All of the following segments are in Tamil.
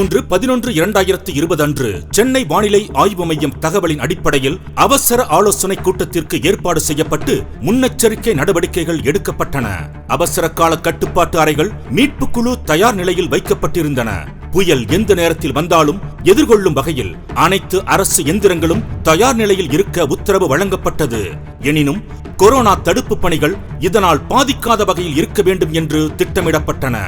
பதிமூன்று பதினொன்று இரண்டாயிரத்தி இருபது அன்று சென்னை வானிலை ஆய்வு மையம் தகவலின் அடிப்படையில் அவசர ஆலோசனை கூட்டத்திற்கு ஏற்பாடு செய்யப்பட்டு முன்னெச்சரிக்கை நடவடிக்கைகள் எடுக்கப்பட்டன. அவசர கால கட்டுப்பாட்டு அறைகள் மீட்பு குழு தயார் நிலையில் வைக்கப்பட்டிருந்தன. புயல் எந்த நேரத்தில் வந்தாலும் எதிர்கொள்ளும் வகையில் அனைத்து அரசு எந்திரங்களும் தயார் நிலையில் இருக்க உத்தரவு வழங்கப்பட்டது. எனினும் கொரோனா தடுப்பு பணிகள் இதனால் பாதிக்காத வகையில் இருக்க வேண்டும் என்று திட்டமிடப்பட்டன.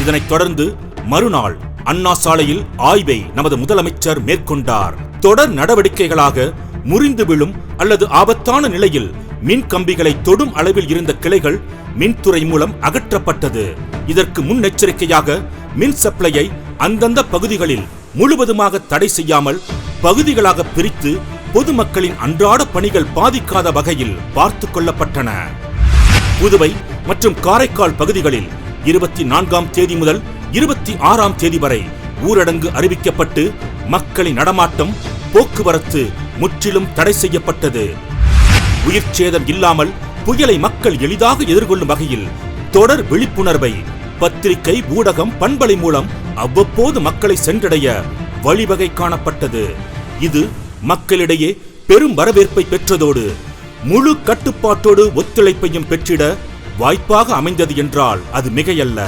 இதனைத் தொடர்ந்து மறுநாள் அண்ணா சாலையில் ஆய்வை நமது முதலமைச்சர் மேற்கொண்டார். தொடர் நடவடிக்கைகளாக முறிந்து விழும் அல்லது ஆபத்தான நிலையில் மின் கம்பிகளை தொடும் அளவில் இருந்த கிளைகள் மின்துறை மூலம் அகற்றப்பட்டது. இதற்கு முன்னெச்சரிக்கையாக மின் சப்ளையை அந்தந்த பகுதிகளில் முழுவதுமாக தடை செய்யாமல் பகுதிகளாக பிரித்து பொதுமக்களின் அன்றாட பணிகள் பாதிக்காத வகையில் பார்த்து கொள்ளப்பட்டன. புதுவை மற்றும் காரைக்கால் பகுதிகளில் இருபத்தி நான்காம் தேதி முதல் இருபத்தி ஆறாம் தேதி வரை ஊரடங்கு அறிவிக்கப்பட்டு மக்களின் நடமாட்டம் போக்குவரத்து முற்றிலும் தடை செய்யப்பட்டது. உயிர் சேதம் இல்லாமல் புயலை மக்கள் எளிதாக எதிர்கொள்ளும் வகையில் தொடர் விழிப்புணர்வை பத்திரிகை ஊடகம் பண்பலை மூலம் அவ்வப்போது மக்களை சென்றடைய வழிவகை காணப்பட்டது. இது மக்களிடையே பெரும் வரவேற்பை பெற்றதோடு முழு கட்டுப்பாட்டோடு ஒத்துழைப்பையும் பெற்றிட வாய்ப்பாக அமைந்தது என்றால் அது மிகையல்ல.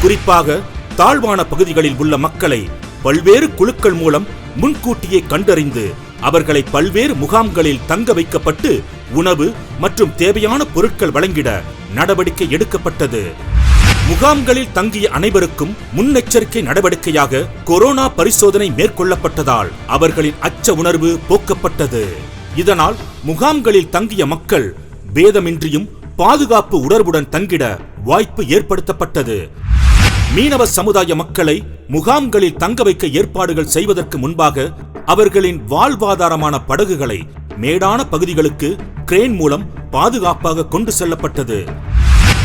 குறிப்பாக தாழ்வான பகுதிகளில் உள்ள மக்களை பல்வேறு குழுக்கள் மூலம் முன்கூட்டியே கண்டறிந்து அவர்களை பல்வேறு முகாம்களில் தங்க வைக்கப்பட்டு உணவு மற்றும் தேவையான பொருட்கள் வழங்கிட நடவடிக்கை எடுக்கப்பட்டது. முகாம்களில் தங்கிய அனைவருக்கும் முன்னெச்சரிக்கை நடவடிக்கையாக கொரோனா பரிசோதனை மேற்கொள்ளப்பட்டதால் அவர்களின் அச்ச உணர்வு போக்கப்பட்டது. இதனால் முகாம்களில் தங்கிய மக்கள் பேதமின்றியும் பாதுகாப்பு உணர்வுடன் தங்கிட வாய்ப்பு ஏற்படுத்தப்பட்டது. மீனவ சமுதாய மக்களை முகாம்களில் தங்க வைக்க ஏற்பாடுகள் செய்வதற்கு முன்பாக அவர்களின் வாழ்வாதாரமான படகுகளை மேடான பகுதிகளுக்கு கிரேன் மூலம் பாதுகாப்பாக கொண்டு செல்லப்பட்டது.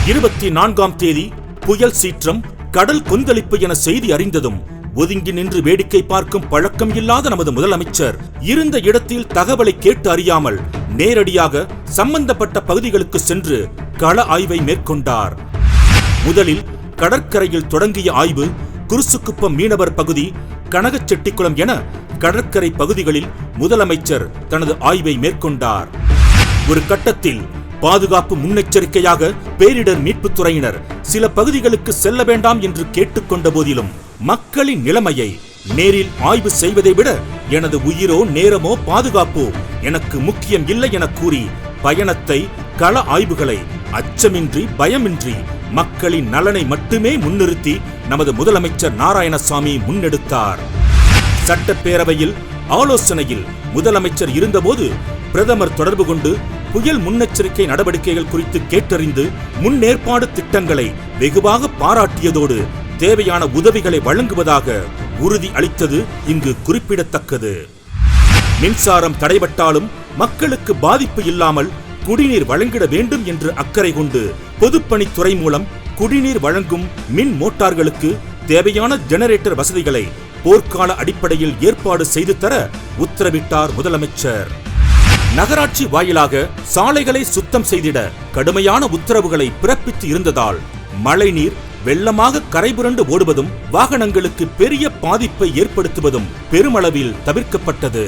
இருபத்தி நான்காம் தேதி புயல் சீற்றம் கடல் கொந்தளிப்பு என செய்தி அறிந்ததும் ஒதுங்கி நின்று வேடிக்கை பார்க்கும் பழக்கம் இல்லாத நமது முதலமைச்சர் இருந்த இடத்தில் தகவலை கேட்டு அறியாமல் நேரடியாக சம்பந்தப்பட்ட பகுதிகளுக்கு சென்று கள ஆய்வை மேற்கொண்டார். முதலில் கடற்கரையில் தொடங்கிய ஆய்வு குருசுக்குப்பம் மீனவர் பகுதி கனகச்செட்டிக்குளம் என கடற்கரை பகுதிகளில் முதலமைச்சர் தனது ஆய்வை மேற்கொண்டார். ஒரு கட்டத்தில் பாதுகாப்பு முன்னெச்சரிக்கையாக பேரிடர் மீட்புத் துறையினர் சில பகுதிகளுக்கு செல்ல வேண்டாம் என்று கேட்டுக்கொண்ட போதிலும் மக்களின் நிலைமையை நேரில் ஆய்வு செய்வதை விட எனது உயிரோ நேரமோ பாதுகாப்போ எனக்கு முக்கியம் இல்லை என கூறி பயணத்தை கள ஆய்வுகளை அச்சமின்றி பயமின்றி மக்களின் நலனை மட்டுமே முன்னிறுத்தி நமது முதலமைச்சர் நாராயணசாமி முன்னெடுத்தார். சட்டப்பேரவையில் ஆலோசனையில் முதலமைச்சர் இருந்தபோது பிரதமர் தொடர்பு கொண்டு புயல் முன்னெச்சரிக்கை நடவடிக்கைகள் குறித்து கேட்டறிந்து முன்னேற்பாடு திட்டங்களை வெகுவாக பாராட்டியதோடு தேவையான உதவிகளை வழங்குவதாக உறுதி அளித்தது இங்கு குறிப்பிடத்தக்கது. மின்சாரம் தடைபட்டாலும் மக்களுக்கு பாதிப்பு இல்லாமல் குடிநீர் வழங்கிட வேண்டும் என்று அக்கறை கொண்டு பொதுப்பணித்துறை மூலம் குடிநீர் வழங்கும் மின் மோட்டார்களுக்கு தேவையான ஜெனரேட்டர் வசதிகளை போர்க்கால அடிப்படையில் ஏற்பாடு செய்து தர உத்தரவிட்டார் முதலமைச்சர். நகராட்சி வாயிலாக சாலைகளை சுத்தம் செய்திட கடுமையான உத்தரவுகளை பிறப்பித்து இருந்ததால் மழைநீர் வெள்ளமாக கரைபுரண்டு ஓடுவதும் வாகனங்களுக்கு பெரிய பாதிப்பை ஏற்படுத்துவதும் பெருமளவில் தவிர்க்கப்பட்டது.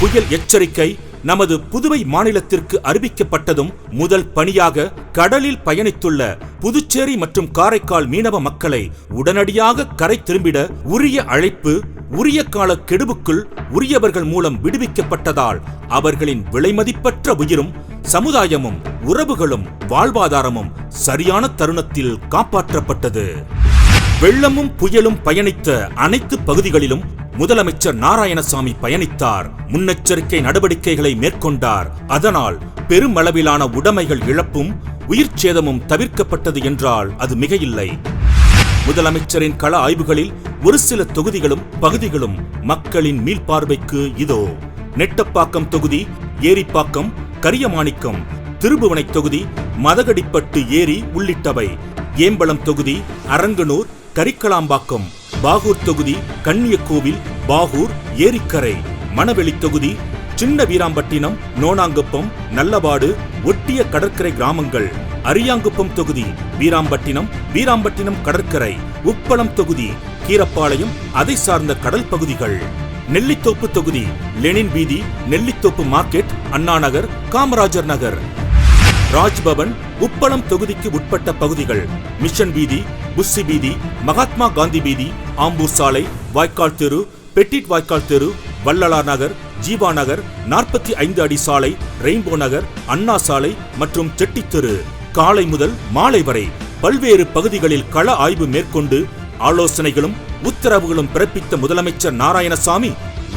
புயல் எச்சரிக்கை நமது புதுவை மாநிலத்திற்கு அறிவிக்கப்பட்டதும் முதல் பணியாக கடலில் பயணித்துள்ள புதுச்சேரி மற்றும் காரைக்கால் மீனவ மக்களை உடனடியாக கரை திரும்பிட உரிய அழைப்பு உரிய கால கெடுவுக்குள் உரியவர்கள் மூலம் விடுவிக்கப்பட்டதால் அவர்களின் விலைமதிப்பற்ற உயிரும் சமுதாயமும் உறவுகளும் வாழ்வாதாரமும் சரியான தருணத்தில் காப்பாற்றப்பட்டது. வெள்ளமும் புயலும் பயணித்த அனைத்து பகுதிகளிலும் முதலமைச்சர் நாராயணசாமி பயணித்தார். முன்னெச்சரிக்கை நடவடிக்கைகளை மேற்கொண்டார். அதனால் பெருமளவிலான உடைமைகள் இழப்பும் உயிர் சேதமும் தவிர்க்கப்பட்டது என்றால் அது மிகையில்லை. முதலமைச்சரின் கள ஆய்வுகளில் ஒரு சில தொகுதிகளும் பகுதிகளும் மக்களின் மீள்பார்வைக்கு இதோ. நெட்டப்பாக்கம் தொகுதி ஏரிப்பாக்கம் கரியமாணிக்கம் திருபுவனை தொகுதி மதகடிப்பட்டு ஏரி உள்ளிட்டவை. ஏம்பலம் தொகுதி அரங்கனூர் கரிக்கலாம்பாக்கம் பாகூர் தொகுதி கன்னியக்கோவில் பாகூர் ஏரிக்கரை மணவெளி தொகுதி சின்ன வீராம்பட்டினம் நோனாங்குப்பம் நல்லவாடு ஒட்டிய கடற்கரை கிராமங்கள் அரியாங்குப்பம் தொகுதி வீராம்பட்டினம் வீராம்பட்டினம் கடற்கரை உப்பளம் தொகுதி கீரப்பாளையம் அதை சார்ந்த கடல் பகுதிகள். நெல்லித்தோப்பு தொகுதி லெனின் வீதி நெல்லித்தோப்பு மார்க்கெட் அண்ணா நகர் காமராஜர் நகர். ராஜ்பவன் உப்பளம் தொகுதிக்கு உட்பட்ட பகுதிகள் மிஷன் வீதி புஸ்ஸி பீதி மகாத்மா காந்தி பீதி ஆம்பூர் சாலை வாய்க்கால் தெரு பெட்டிட் வாய்க்கால் தெரு வள்ளலார் நகர் ஜீவா நகர் நாற்பத்தி ஐந்து அடி சாலை ரெயின்போ நகர் அண்ணா சாலை மற்றும் செட்டித்தெரு காலை முதல் மாலை வரை பல்வேறு பகுதிகளில் கள ஆய்வு மேற்கொண்டு ஆலோசனைகளும் உத்தரவுகளும் பிறப்பித்த முதலமைச்சர் நாராயணசாமி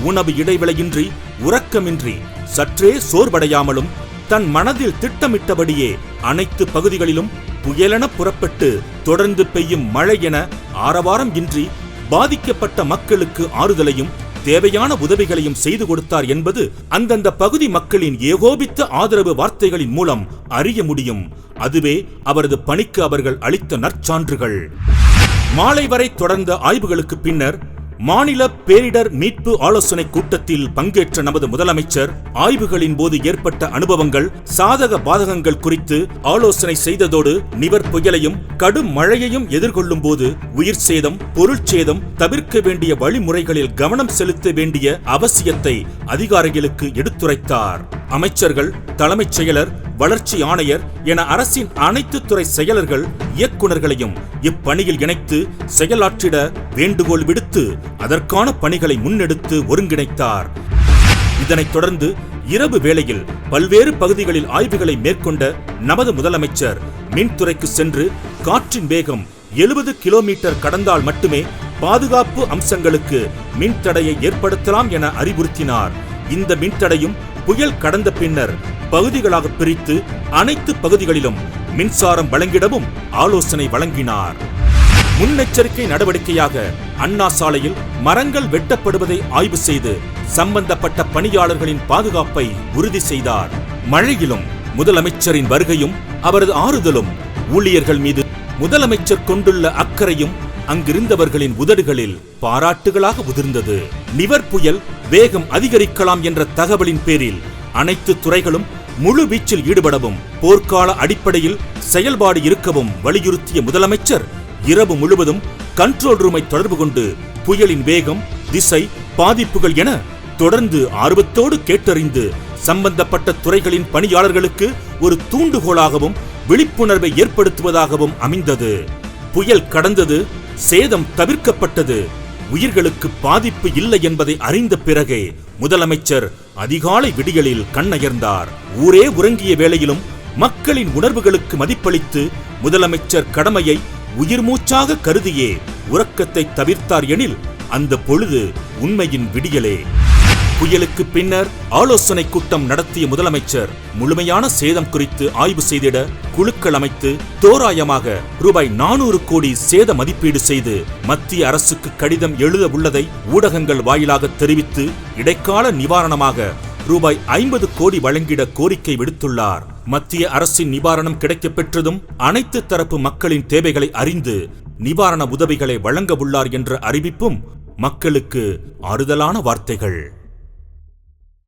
உணவு இடைவெளையின்றி உறக்கமின்றி சற்றே சோர்வடையாமலும் தன் மனதில் திட்டமிட்டபடியே அனைத்து பகுதிகளிலும் புயலென புறப்பட்டு தொடர்ந்து பெய்யும் மழை என ஆரவாரம் இன்றி பாதிக்கப்பட்ட மக்களுக்கு ஆறுதலையும் தேவையான உதவிகளையும் செய்து கொடுத்தார் என்பது அந்தந்த பகுதி மக்களின் ஏகோபித்த ஆதரவு வார்த்தைகளின் மூலம் அறிய முடியும். அதுவே அவரது பணிக்கு அவர்கள் அளித்த நற்சான்றுகள். மாலை வரை தொடர்ந்த ஆய்வுகளுக்கு பின்னர் மாநில பேரிடர் மீட்பு ஆலோசனை கூட்டத்தில் பங்கேற்ற நமது முதலமைச்சர் ஆய்வுகளின் போது ஏற்பட்ட அனுபவங்கள் சாதக பாதகங்கள் குறித்து ஆலோசனை செய்ததோடு நிவர் புயலையும் கடும் மழையையும் எதிர்கொள்ளும் போது உயிர் சேதம் பொருட்சேதம் தவிர்க்க வேண்டிய வழிமுறைகளில் கவனம் செலுத்த வேண்டிய அவசியத்தை அதிகாரிகளுக்கு எடுத்துரைத்தார். அமைச்சர்கள் தலைமைச் செயலர் வளர்ச்சி ஆணையர் என அரசின் அனைத்து துறை செயலர்கள் இயக்குநர்களையும் இப்பணியில் இணைத்து செயலாற்றிட வேண்டுகோள் விடுத்து அதற்கான பணிகளை முன்னெடுத்து ஒருங்கிணைத்தார். இதனைத் தொடர்ந்து இரவு வேளையில் பல்வேறு பகுதிகளில் ஆய்வுகளை மேற்கொண்ட நமது முதலமைச்சர் மின்துறைக்கு சென்று காற்றின் வேகம் எழுபது கிலோமீட்டர் கடந்தால் மட்டுமே பாதுகாப்பு அம்சங்களுக்கு மின்தடையை ஏற்படுத்தலாம் என அறிவுறுத்தினார். இந்த மின்தடையும் புயல் கடந்த பின்னர் பகுதிகளாக பிரித்து அனைத்து பகுதிகளிலும் மின்சாரம் வழங்கிடவும் ஆலோசனை வழங்கினார். முன்னெச்சரிக்கை நடவடிக்கையாக அண்ணா சாலையில் மரங்கள் வெட்டப்படுவதை ஆய்வு செய்து சம்பந்தப்பட்ட பணியாளர்களின் பாதுகாப்பை உறுதி செய்தார். மழையிலும் முதலமைச்சரின் வருகையும் அவரது ஆறுதலும் ஊழியர்கள் மீது முதலமைச்சர் கொண்டுள்ள அக்கறையும் அங்கிருந்தவர்களின் உதடுகளில் பாராட்டுகளாக உதிர்ந்தது. நிவர் புயல் வேகம் அதிகரிக்கலாம் என்ற தகவலின் பேரில் அனைத்து துறைகளும் முழு வீச்சில் ஈடுபடவும் போர்க்கால அடிப்படையில் செயல்பாடு இருக்கவும் வலியுறுத்திய முதலமைச்சர் இரவு முழுவதும் கண்ட்ரோல் ரூமை தொடர்பு கொண்டு புயலின் வேகம் திசை பாதிப்புகள் என தொடர்ந்து ஆர்வத்தோடு கேட்டறிந்து சம்பந்தப்பட்ட துறைகளின் பணியாளர்களுக்கு ஒரு தூண்டுகோலாகவும் விழிப்புணர்வை ஏற்படுத்துவதாகவும் அமைந்தது. புயல் கடந்தது சேதம் தவிர்க்கப்பட்டது. உயிர்களுக்கு பாதிப்பு இல்லை என்பதை அறிந்த பிறகே முதலமைச்சர் அதிகாலை விடியலில் கண்ணயர்ந்தார். ஊரே உறங்கிய வேளையிலும் மக்களின் உணர்வுகளுக்கு மதிப்பளித்து முதலமைச்சர் கடமையை உயிர் மூச்சாக கருதியே உறக்கத்தை தவிர்த்தார் எனில் அந்த பொழுது உண்மையின் விடியலே. புயலுக்கு பின்னர் ஆலோசனை கூட்டம் நடத்திய முதலமைச்சர் முழுமையான சேதம் குறித்து ஆய்வு செய்திட குழுக்கள் அமைத்து தோராயமாக ரூபாய் நானூறு கோடி சேத மதிப்பீடு செய்து மத்திய அரசுக்கு கடிதம் எழுத உள்ளதை ஊடகங்கள் வாயிலாக தெரிவித்து இடைக்கால நிவாரணமாக ரூபாய் ஐம்பது கோடி வழங்கிட கோரிக்கை விடுத்துள்ளார். மத்திய அரசின் நிவாரணம் கிடைக்கப் பெற்றதும் அனைத்து தரப்பு மக்களின் தேவைகளை அறிந்து நிவாரண உதவிகளை வழங்க உள்ளார் என்ற அறிவிப்பும் மக்களுக்கு ஆறுதலான வார்த்தைகள்.